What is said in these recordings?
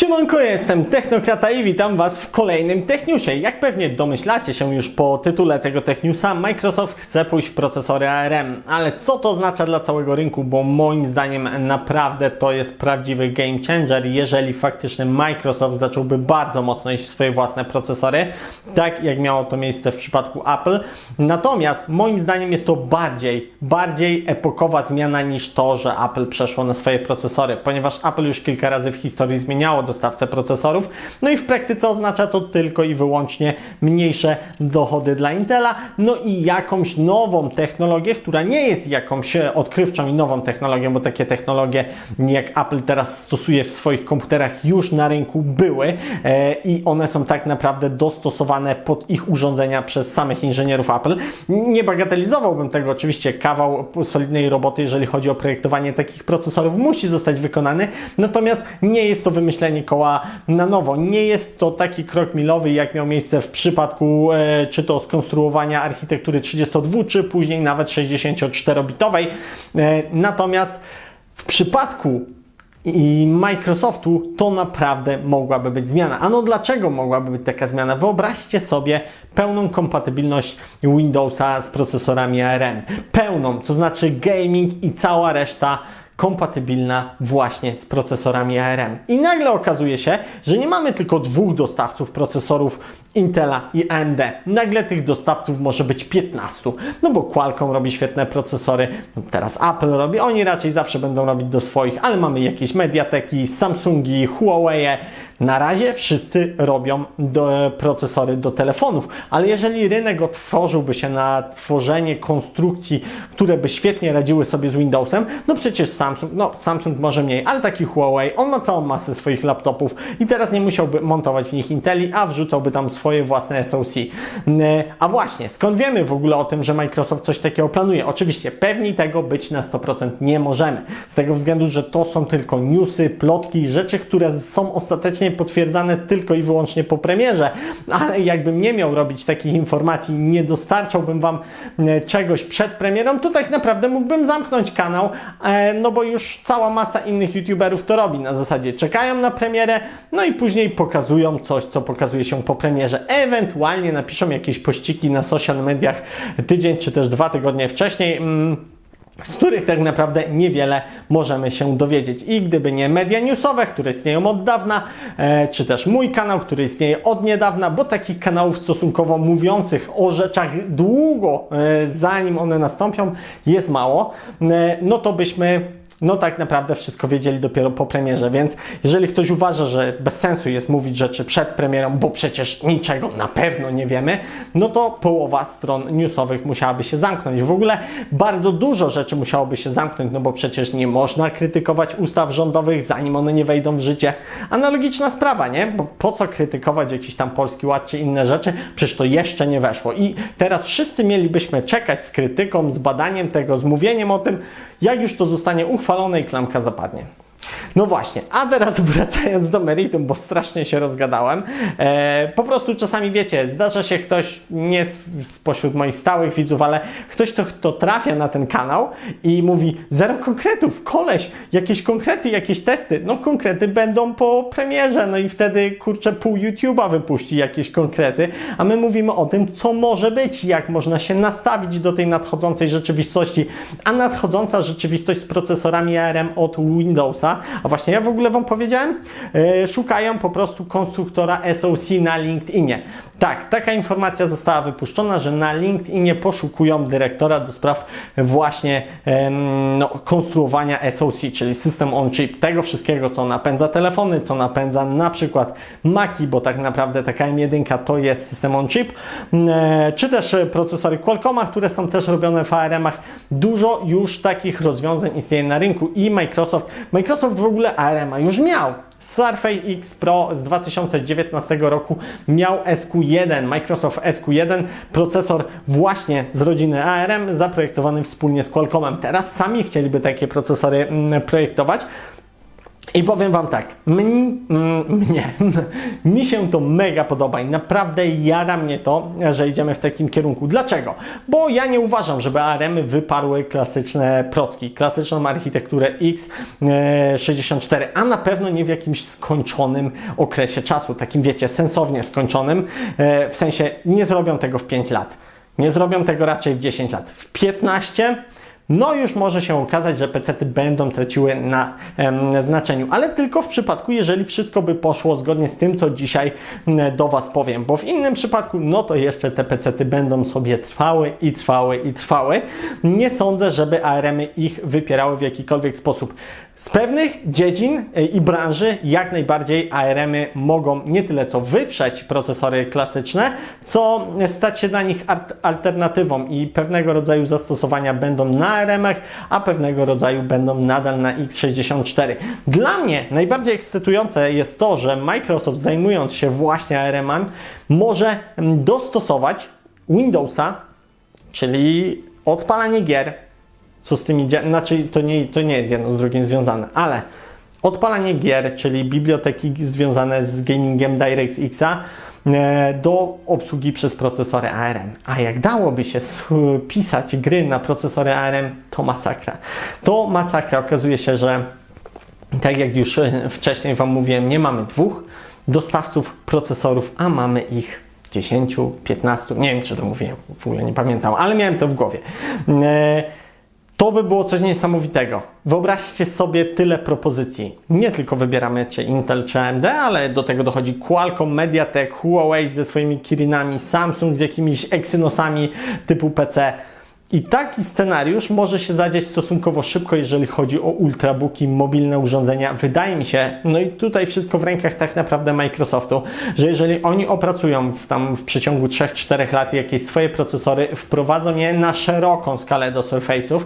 Siemanko, jestem Technokrata i witam Was w kolejnym Techniusie. Jak pewnie domyślacie się już po tytule tego Techniusa, Microsoft chce pójść w procesory ARM. Ale co to oznacza dla całego rynku? Bo moim zdaniem naprawdę to jest prawdziwy game changer, jeżeli faktycznie Microsoft zacząłby bardzo mocno iść w swoje własne procesory, tak jak miało to miejsce w przypadku Apple. Natomiast moim zdaniem jest to bardziej, bardziej epokowa zmiana niż to, że Apple przeszło na swoje procesory, ponieważ Apple już kilka razy w historii zmieniało dostawcę procesorów, no i w praktyce oznacza to tylko i wyłącznie mniejsze dochody dla Intela, no i jakąś nową technologię, która nie jest jakąś odkrywczą i nową technologią, bo takie technologie jak Apple teraz stosuje w swoich komputerach już na rynku były e, i one są tak naprawdę dostosowane pod ich urządzenia przez samych inżynierów Apple. Nie bagatelizowałbym tego, oczywiście kawał solidnej roboty, jeżeli chodzi o projektowanie takich procesorów, musi zostać wykonany, natomiast nie jest to wymyślenie koła na nowo. Nie jest to taki krok milowy, jak miał miejsce w przypadku e, czy to skonstruowania architektury 32, czy później nawet 64-bitowej. E, natomiast w przypadku i Microsoftu to naprawdę mogłaby być zmiana. A no dlaczego mogłaby być taka zmiana? Wyobraźcie sobie pełną kompatybilność Windowsa z procesorami ARM. Pełną, to znaczy gaming i cała reszta kompatybilna właśnie z procesorami ARM. I nagle okazuje się, że nie mamy tylko dwóch dostawców procesorów Intela i AMD. Nagle tych dostawców może być 15. No bo Qualcomm robi świetne procesory, no teraz Apple robi, oni raczej zawsze będą robić do swoich, ale mamy jakieś Mediateki, Samsungi, Huawei. Na razie wszyscy robią do, procesory do telefonów, ale jeżeli rynek otworzyłby się na tworzenie konstrukcji, które by świetnie radziły sobie z Windowsem, no przecież Samsung, no Samsung może mniej, ale taki Huawei, on ma całą masę swoich laptopów i teraz nie musiałby montować w nich Inteli, a wrzucałby tam swoje własne SoC. A właśnie, skąd wiemy w ogóle o tym, że Microsoft coś takiego planuje? Oczywiście, pewni tego być na 100% nie możemy. Z tego względu, że to są tylko newsy, plotki, rzeczy, które są ostatecznie potwierdzane tylko i wyłącznie po premierze, ale jakbym nie miał robić takich informacji, nie dostarczałbym Wam e, czegoś przed premierą, to tak naprawdę mógłbym zamknąć kanał, e, no bo już cała masa innych YouTuberów to robi na zasadzie czekają na premierę, no i później pokazują coś, co pokazuje się po premierze. Ewentualnie napiszą jakieś pościgi na social mediach tydzień czy też dwa tygodnie wcześniej. Z których tak naprawdę niewiele możemy się dowiedzieć. I gdyby nie media newsowe, które istnieją od dawna, e, czy też mój kanał, który istnieje od niedawna, bo takich kanałów stosunkowo mówiących o rzeczach długo, e, zanim one nastąpią, jest mało, e, no to byśmy no tak naprawdę wszystko wiedzieli dopiero po premierze, więc jeżeli ktoś uważa, że bez sensu jest mówić rzeczy przed premierą, bo przecież niczego na pewno nie wiemy, no to połowa stron newsowych musiałaby się zamknąć. W ogóle bardzo dużo rzeczy musiałoby się zamknąć, no bo przecież nie można krytykować ustaw rządowych, zanim one nie wejdą w życie. Analogiczna sprawa, nie? Bo po co krytykować jakiś tam polski ład czy inne rzeczy? Przecież to jeszcze nie weszło. I teraz wszyscy mielibyśmy czekać z krytyką, z badaniem tego, z mówieniem o tym, jak już to zostanie uchwalone i klamka zapadnie. No właśnie, a teraz wracając do meritum, bo strasznie się rozgadałem. E, po prostu czasami wiecie, zdarza się ktoś, nie spośród moich stałych widzów, ale ktoś, kto, kto trafia na ten kanał i mówi zero konkretów, koleś, jakieś konkrety, jakieś testy. No konkrety będą po premierze, no i wtedy kurczę pół YouTube'a wypuści jakieś konkrety, a my mówimy o tym, co może być, jak można się nastawić do tej nadchodzącej rzeczywistości. A nadchodząca rzeczywistość z procesorami ARM od Windowsa a właśnie ja w ogóle Wam powiedziałem, yy, szukają po prostu konstruktora SoC na LinkedInie. Tak, taka informacja została wypuszczona, że na LinkedInie poszukują dyrektora do spraw właśnie no, konstruowania SoC, czyli System on Chip, tego wszystkiego, co napędza telefony, co napędza na przykład Maci, bo tak naprawdę taka M1 to jest System on Chip, czy też procesory Qualcomma, które są też robione w ARM-ach. Dużo już takich rozwiązań istnieje na rynku i Microsoft, Microsoft w ogóle ARM-a już miał. Surface X Pro z 2019 roku miał SQ1, Microsoft SQ1, procesor właśnie z rodziny ARM, zaprojektowany wspólnie z Qualcommem. Teraz sami chcieliby takie procesory projektować. I powiem Wam tak, mnie, mm, mnie, mi się to mega podoba i naprawdę jara mnie to, że idziemy w takim kierunku. Dlaczego? Bo ja nie uważam, żeby ARM-y wyparły klasyczne procki, klasyczną architekturę x64, a na pewno nie w jakimś skończonym okresie czasu, takim wiecie, sensownie skończonym, e, w sensie nie zrobią tego w 5 lat. Nie zrobią tego raczej w 10 lat. W 15 no już może się okazać, że pecety będą traciły na em, znaczeniu, ale tylko w przypadku, jeżeli wszystko by poszło zgodnie z tym, co dzisiaj do Was powiem, bo w innym przypadku, no to jeszcze te pecety będą sobie trwały i trwały i trwały. Nie sądzę, żeby ARM-y ich wypierały w jakikolwiek sposób. Z pewnych dziedzin y, i branży jak najbardziej ARM-y mogą nie tyle co wyprzeć procesory klasyczne, co stać się dla nich alternatywą i pewnego rodzaju zastosowania będą na ARM-ach, a pewnego rodzaju będą nadal na x64. Dla mnie najbardziej ekscytujące jest to, że Microsoft zajmując się właśnie ARM-ami może mm, dostosować Windowsa, czyli odpalanie gier, co z tymi dzia- znaczy to nie, to nie jest jedno z drugim związane, ale odpalanie gier, czyli biblioteki związane z gamingiem DirectX e, do obsługi przez procesory ARM. A jak dałoby się pisać gry na procesory ARM, to masakra. To masakra. Okazuje się, że tak jak już e, wcześniej Wam mówiłem, nie mamy dwóch dostawców procesorów, a mamy ich 10, 15, nie wiem czy to mówiłem, w ogóle nie pamiętam, ale miałem to w głowie. To by było coś niesamowitego. Wyobraźcie sobie tyle propozycji. Nie tylko wybieramy czy Intel czy AMD, ale do tego dochodzi Qualcomm, Mediatek, Huawei ze swoimi Kirinami, Samsung z jakimiś Exynosami typu PC. I taki scenariusz może się zadzieć stosunkowo szybko, jeżeli chodzi o ultrabooki, mobilne urządzenia. Wydaje mi się, no i tutaj wszystko w rękach tak naprawdę Microsoftu, że jeżeli oni opracują w, tam w przeciągu 3-4 lat jakieś swoje procesory, wprowadzą je na szeroką skalę do Surface'ów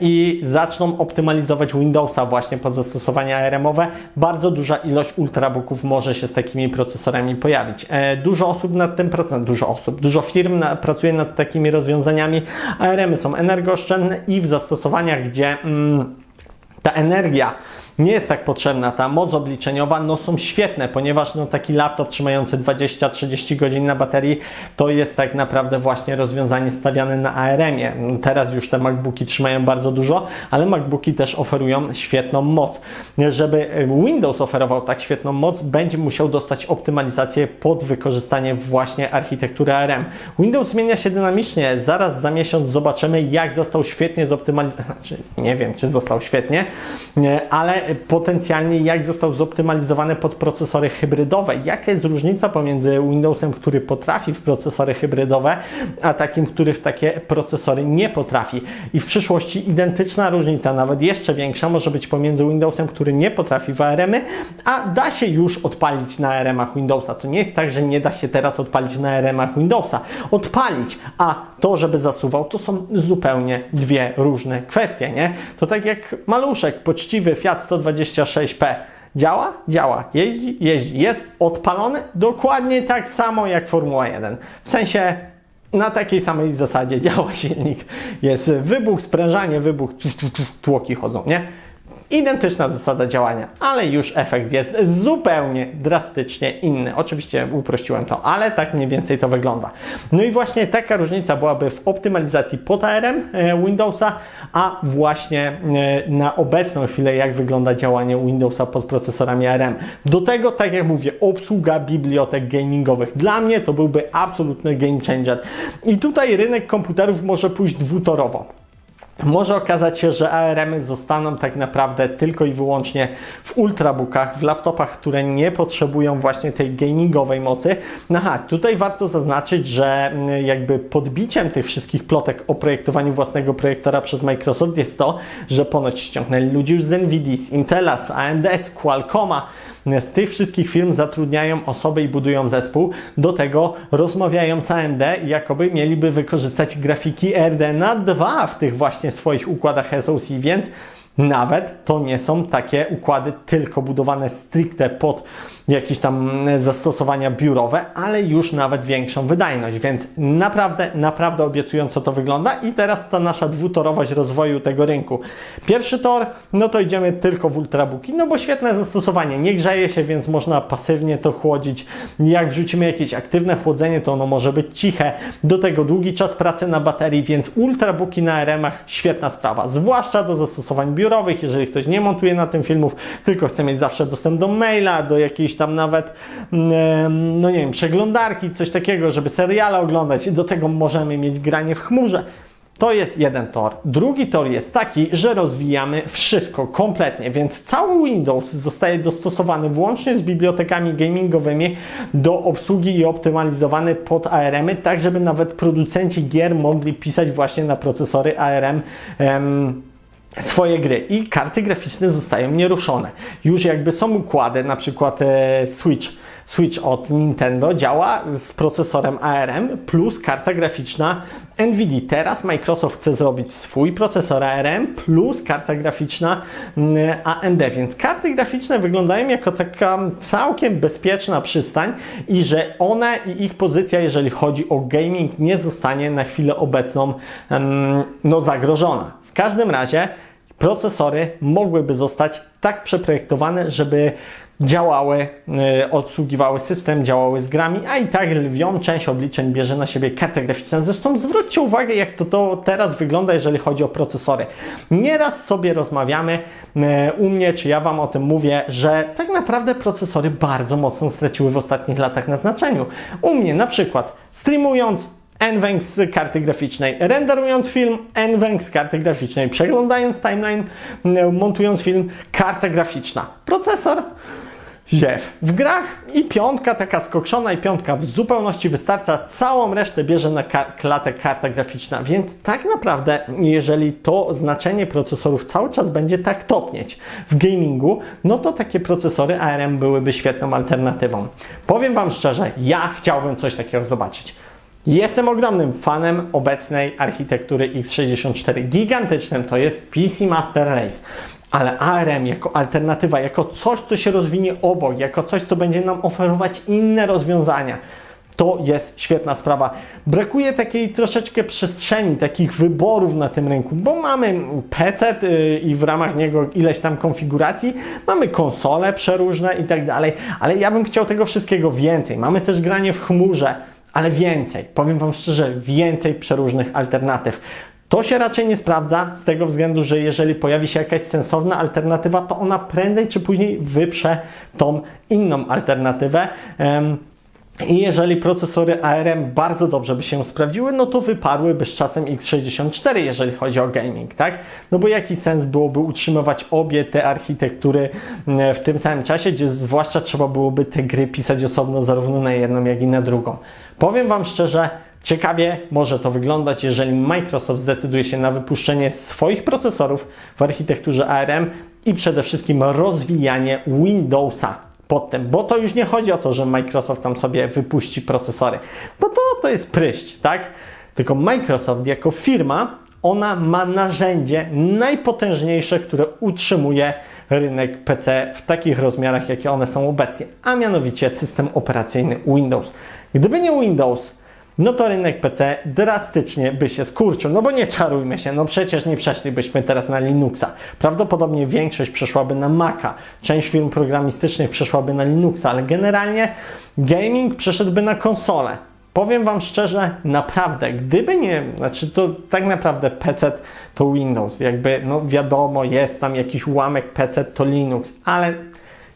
i zaczną optymalizować Windowsa właśnie pod zastosowania ARM-owe, bardzo duża ilość ultrabooków może się z takimi procesorami pojawić. E, dużo osób nad tym dużo osób, dużo firm pracuje nad takimi rozwiązaniami. ARM-y są energooszczędne i w zastosowaniach, gdzie mm, ta energia nie jest tak potrzebna, ta moc obliczeniowa, no są świetne, ponieważ no, taki laptop trzymający 20-30 godzin na baterii to jest tak naprawdę właśnie rozwiązanie stawiane na ARM-ie. Teraz już te MacBooki trzymają bardzo dużo, ale MacBooki też oferują świetną moc. Żeby Windows oferował tak świetną moc, będzie musiał dostać optymalizację pod wykorzystanie właśnie architektury ARM. Windows zmienia się dynamicznie, zaraz za miesiąc zobaczymy, jak został świetnie zoptymalizowany. Znaczy, nie wiem, czy został świetnie, nie, ale potencjalnie jak został zoptymalizowany pod procesory hybrydowe. Jaka jest różnica pomiędzy Windowsem, który potrafi w procesory hybrydowe, a takim, który w takie procesory nie potrafi. I w przyszłości identyczna różnica, nawet jeszcze większa, może być pomiędzy Windowsem, który nie potrafi w ARM-y, a da się już odpalić na ARM-ach Windowsa. To nie jest tak, że nie da się teraz odpalić na ARM-ach Windowsa. Odpalić, a to, żeby zasuwał, to są zupełnie dwie różne kwestie, nie? To tak jak maluszek, poczciwy Fiat 126P. Działa? Działa. Jeździ? Jeździ. Jest odpalony dokładnie tak samo jak Formuła 1. W sensie na takiej samej zasadzie działa silnik. Jest wybuch, sprężanie, wybuch, tłoki chodzą, nie? Identyczna zasada działania, ale już efekt jest zupełnie drastycznie inny. Oczywiście uprościłem to, ale tak mniej więcej to wygląda. No i właśnie taka różnica byłaby w optymalizacji pod ARM e, Windowsa, a właśnie e, na obecną chwilę jak wygląda działanie Windowsa pod procesorami ARM. Do tego, tak jak mówię, obsługa bibliotek gamingowych. Dla mnie to byłby absolutny game changer. I tutaj rynek komputerów może pójść dwutorowo. Może okazać się, że ARM zostaną tak naprawdę tylko i wyłącznie w ultrabookach, w laptopach, które nie potrzebują właśnie tej gamingowej mocy. No tutaj warto zaznaczyć, że mm, jakby podbiciem tych wszystkich plotek o projektowaniu własnego projektora przez Microsoft jest to, że ponoć ściągnęli ludzi już z Nvidia, z Intela, z AMD, z Qualcomma, z tych wszystkich firm zatrudniają osoby i budują zespół. Do tego rozmawiają z AMD, jakoby mieliby wykorzystać grafiki RDNA 2 w tych właśnie swoich układach SoC, więc Nawet to nie są takie układy tylko budowane stricte pod jakieś tam zastosowania biurowe, ale już nawet większą wydajność, więc naprawdę, naprawdę obiecująco to wygląda. I teraz ta nasza dwutorowość rozwoju tego rynku. Pierwszy tor, no to idziemy tylko w ultrabooki, no bo świetne zastosowanie, nie grzeje się, więc można pasywnie to chłodzić. Jak wrzucimy jakieś aktywne chłodzenie, to ono może być ciche, do tego długi czas pracy na baterii, więc ultrabooki na RM-ach świetna sprawa, zwłaszcza do zastosowań biurowych, jeżeli ktoś nie montuje na tym filmów, tylko chce mieć zawsze dostęp do maila, do jakiejś tam nawet, mm, no nie wiem, przeglądarki, coś takiego, żeby seriale oglądać. Do tego możemy mieć granie w chmurze. To jest jeden tor. Drugi tor jest taki, że rozwijamy wszystko kompletnie, więc cały Windows zostaje dostosowany włącznie z bibliotekami gamingowymi do obsługi i optymalizowany pod ARM-y, tak żeby nawet producenci gier mogli pisać właśnie na procesory ARM. Swoje gry i karty graficzne zostają nieruszone. Już jakby są układy, na przykład e, Switch. Switch od Nintendo działa z procesorem ARM plus karta graficzna NVIDIA. Teraz Microsoft chce zrobić swój procesor ARM plus karta graficzna mm, AMD, więc karty graficzne wyglądają jako taka całkiem bezpieczna przystań i że one i ich pozycja, jeżeli chodzi o gaming, nie zostanie na chwilę obecną mm, no, zagrożona. W każdym razie procesory mogłyby zostać tak przeprojektowane, żeby działały, e, obsługiwały system, działały z grami, a i tak lwią część obliczeń bierze na siebie karta graficzna. Zresztą zwróćcie uwagę, jak to, to teraz wygląda, jeżeli chodzi o procesory. Nieraz sobie rozmawiamy e, u mnie, czy ja Wam o tym mówię, że tak naprawdę procesory bardzo mocno straciły w ostatnich latach na znaczeniu. U mnie na przykład streamując NVENC z karty graficznej, renderując film, NVENC z karty graficznej, przeglądając timeline, montując film, karta graficzna. Procesor, ziew. W grach i piątka taka skokszona i piątka w zupełności wystarcza, całą resztę bierze na klatę karta graficzna, więc tak naprawdę jeżeli to znaczenie procesorów cały czas będzie tak topnieć w gamingu, no to takie procesory ARM byłyby świetną alternatywą. Powiem Wam szczerze, ja chciałbym coś takiego zobaczyć. Jestem ogromnym fanem obecnej architektury x64. Gigantycznym to jest PC Master Race. Ale ARM jako alternatywa, jako coś, co się rozwinie obok, jako coś, co będzie nam oferować inne rozwiązania, to jest świetna sprawa. Brakuje takiej troszeczkę przestrzeni, takich wyborów na tym rynku, bo mamy PC y, i w ramach niego ileś tam konfiguracji, mamy konsole przeróżne i tak dalej, ale ja bym chciał tego wszystkiego więcej. Mamy też granie w chmurze, ale więcej. Powiem Wam szczerze, więcej przeróżnych alternatyw. To się raczej nie sprawdza z tego względu, że jeżeli pojawi się jakaś sensowna alternatywa, to ona prędzej czy później wyprze tą inną alternatywę. Em, i jeżeli procesory ARM bardzo dobrze by się sprawdziły, no to wyparłyby z czasem x64, jeżeli chodzi o gaming, tak? No bo jaki sens byłoby utrzymywać obie te architektury mm, w tym samym czasie, gdzie zwłaszcza trzeba byłoby te gry pisać osobno zarówno na jedną, jak i na drugą. Powiem Wam szczerze, Ciekawie może to wyglądać, jeżeli Microsoft zdecyduje się na wypuszczenie swoich procesorów w architekturze ARM i przede wszystkim rozwijanie Windowsa pod tym, bo to już nie chodzi o to, że Microsoft tam sobie wypuści procesory, bo to, to jest pryść, tak? Tylko Microsoft jako firma, ona ma narzędzie najpotężniejsze, które utrzymuje rynek PC w takich rozmiarach, jakie one są obecnie, a mianowicie system operacyjny Windows. Gdyby nie Windows, no to rynek PC drastycznie by się skurczył. No bo nie czarujmy się, no przecież nie przeszlibyśmy teraz na Linuxa. Prawdopodobnie większość przeszłaby na Maca, część firm programistycznych przeszłaby na Linuxa, ale generalnie gaming przeszedłby na konsolę. Powiem Wam szczerze, naprawdę, gdyby nie, znaczy to tak naprawdę PC to Windows, jakby, no wiadomo, jest tam jakiś ułamek PC to Linux, ale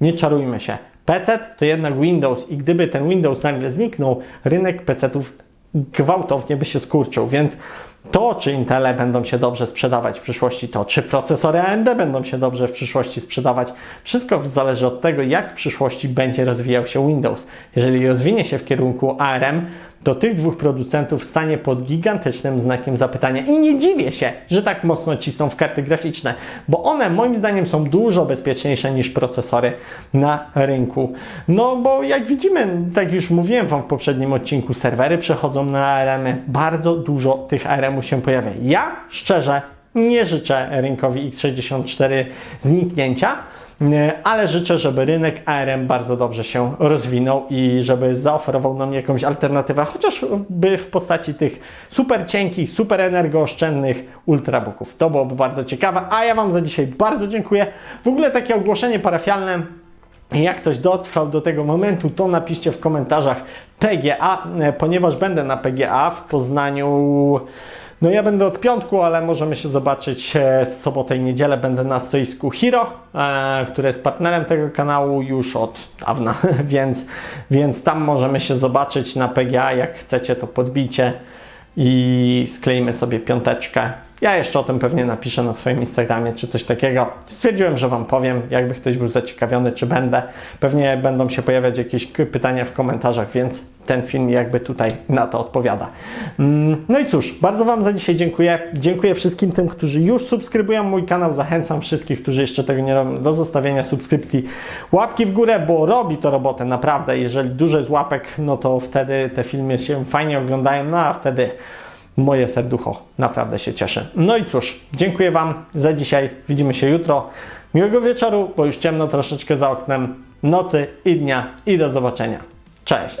nie czarujmy się. PC to jednak Windows i gdyby ten Windows nagle zniknął, rynek PC-ów gwałtownie by się skurczył, więc to, czy Intele będą się dobrze sprzedawać w przyszłości, to czy procesory AMD będą się dobrze w przyszłości sprzedawać, wszystko zależy od tego, jak w przyszłości będzie rozwijał się Windows. Jeżeli rozwinie się w kierunku ARM, to tych dwóch producentów stanie pod gigantycznym znakiem zapytania. I nie dziwię się, że tak mocno cisną w karty graficzne, bo one moim zdaniem są dużo bezpieczniejsze niż procesory na rynku. No bo jak widzimy, tak już mówiłem Wam w poprzednim odcinku, serwery przechodzą na ARM, -y. bardzo dużo tych ARM-ów się pojawia. Ja szczerze Nie życzę rynkowi X64 zniknięcia, ale życzę, żeby rynek ARM bardzo dobrze się rozwinął i żeby zaoferował nam jakąś alternatywę, chociażby w postaci tych super cienkich, super energooszczędnych ultrabooków. To byłoby bardzo ciekawe, a ja Wam za dzisiaj bardzo dziękuję. W ogóle takie ogłoszenie parafialne jak ktoś dotrwał do tego momentu, to napiszcie w komentarzach PGA, ponieważ będę na PGA w Poznaniu. No ja będę od piątku, ale możemy się zobaczyć e, w sobotę i niedzielę. Będę na stoisku Hiro, e, które jest partnerem tego kanału już od dawna, więc, więc tam możemy się zobaczyć na PGA. Jak chcecie, to podbijcie i skleimy sobie piąteczkę. Ja jeszcze o tym pewnie napiszę na swoim Instagramie czy coś takiego. Stwierdziłem, że Wam powiem, jakby ktoś był zaciekawiony, czy będę. Pewnie będą się pojawiać jakieś pytania w komentarzach, więc ten film jakby tutaj na to odpowiada. Mm, No i cóż, bardzo Wam za dzisiaj dziękuję. Dziękuję wszystkim tym, którzy już subskrybują mój kanał. Zachęcam wszystkich, którzy jeszcze tego nie robią, do zostawienia subskrypcji. Łapki w górę, bo robi to robotę naprawdę. Jeżeli dużo jest łapek, no to wtedy te filmy się fajnie oglądają, no a wtedy moje serducho naprawdę się cieszy. No i cóż, dziękuję Wam za dzisiaj. Widzimy się jutro. Miłego wieczoru, bo już ciemno troszeczkę za oknem, nocy i dnia i do zobaczenia. Cześć!